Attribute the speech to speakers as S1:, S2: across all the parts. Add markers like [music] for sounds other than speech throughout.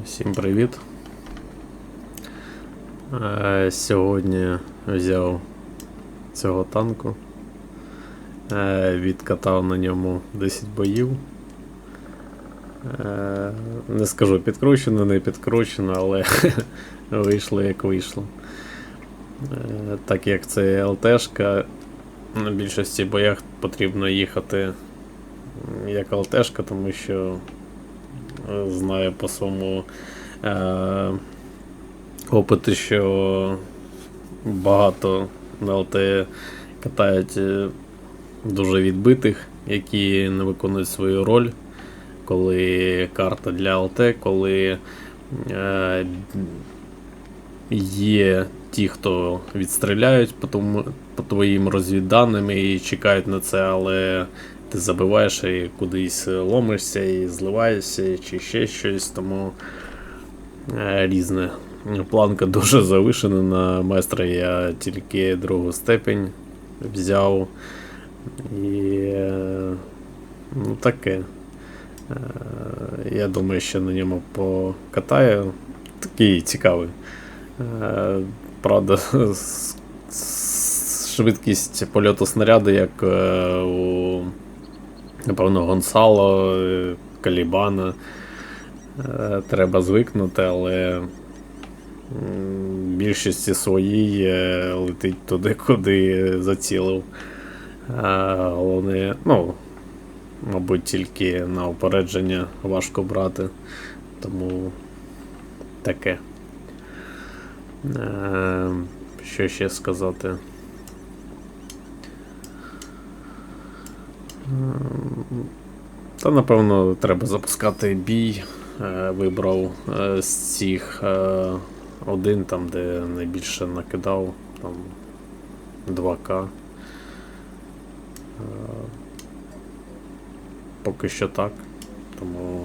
S1: Всім привіт. Е, Сьогодні взяв цього танку. Е, Відкатав на ньому 10 боїв. Е, Не скажу підкручено, не підкручено, але [laughs] вийшло як вийшло. Так як це ЛТшка, на більшості боях потрібно їхати як ЛТшка, тому що знаю по своєму е, опиту, що багато на ЛТ катають е, дуже відбитих, які не виконують свою роль, коли карта для ЛТ, коли е, є ті, хто відстріляють по, тому, по твоїм розвідданим і чекають на це, але ти забиваєш і кудись ломишся і зливаєшся, чи ще щось, тому е, різне. Планка дуже завишена на майстра, я тільки другу степень взяв. І е, ну таке. Е, Я думаю, що на ньому покатаю. Такий цікавий. Правда, [laughs] швидкість польоту снаряду, як у напевно, Гонсало, е, Калібана. Е, Треба звикнути, але більшості своїй е, летить туди, куди зацілив. Головне, ну, мабуть, тільки на опередження важко брати. Тому таке. Що ще сказати? Та напевно треба запускати бій. Е, Вибрав е, з цих е, один, там, де найбільше накидав, там 2К. Е, Поки що так. Тому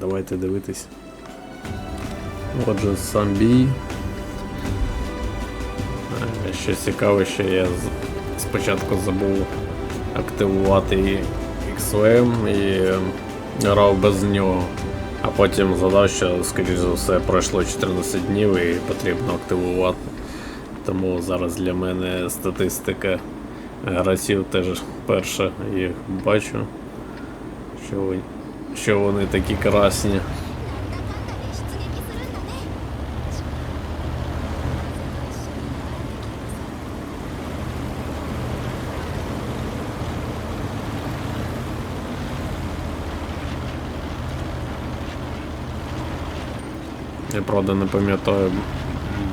S1: давайте дивитись. Отже, сам бій. Е, Що цікаве, що я спочатку забув активувати XOM і грав без нього. А потім згадав, що, скоріш за все, пройшло 14 днів і потрібно активувати. Тому зараз для мене статистика гравців теж перша їх бачу, що, вони такі красні. Я правда не пам'ятаю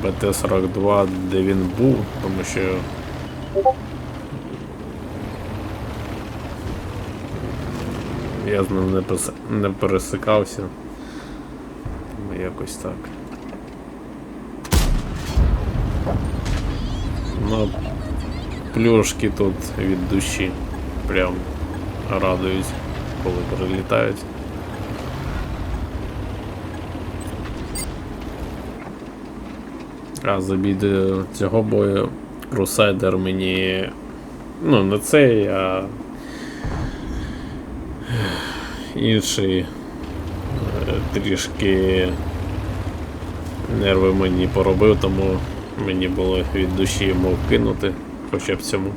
S1: БТ-42, де він був, тому що. Я з ним не, пис- не пересикався. Тому якось так. Ну, плюшки тут від душі. Прям радують, коли прилітають. А за біди цього бою Крусайдер мені. Ну, не цей, а інший е, трішки нерви мені поробив, тому мені було від душі йому кинути хоча б цьому.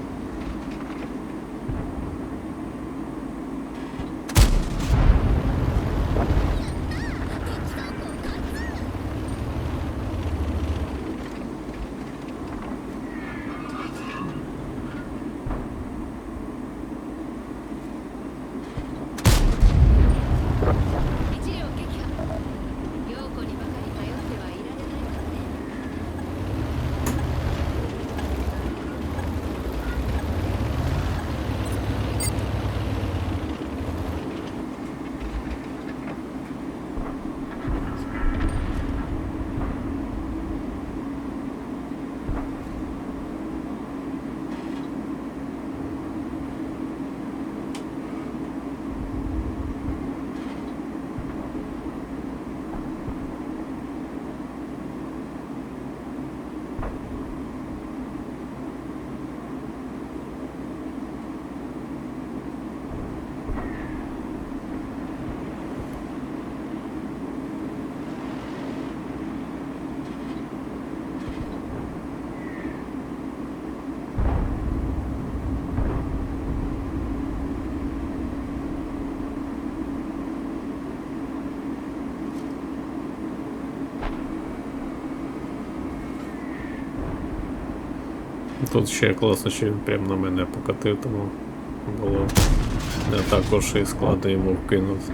S1: Тут ще класно, що він прямо на мене покатив, тому було не також і складно йому вкинути.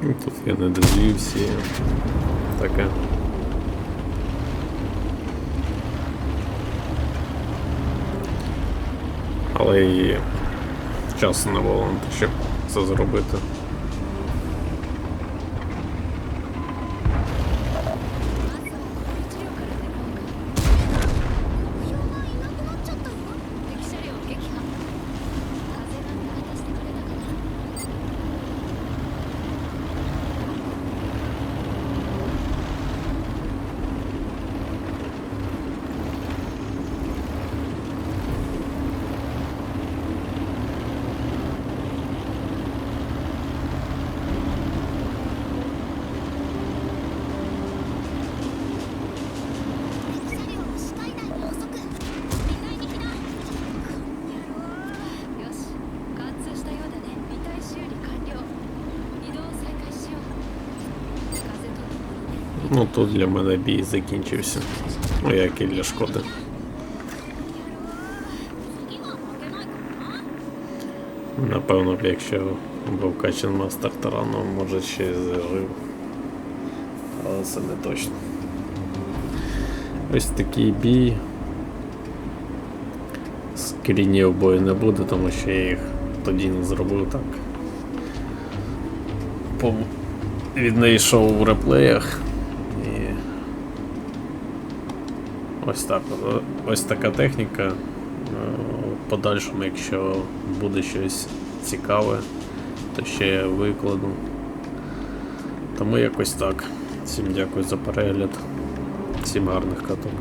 S1: Тут я не дозвівся. Таке. Але і часу не було щоб це зробити. Ну тут для мене бій закінчився. Ну як і для шкоди. Напевно, б якщо був качен мастер тарану, може ще й зажив. Але це не точно. Ось такий бій. Скрінів бою не буде, тому що я їх тоді не зробив так. По... Віднайшов у реплеях. Ось так. Ось така техніка. Е, В подальшому, якщо буде щось цікаве, то ще я викладу. Тому якось так. Всім дякую за перегляд. Всім гарних каток.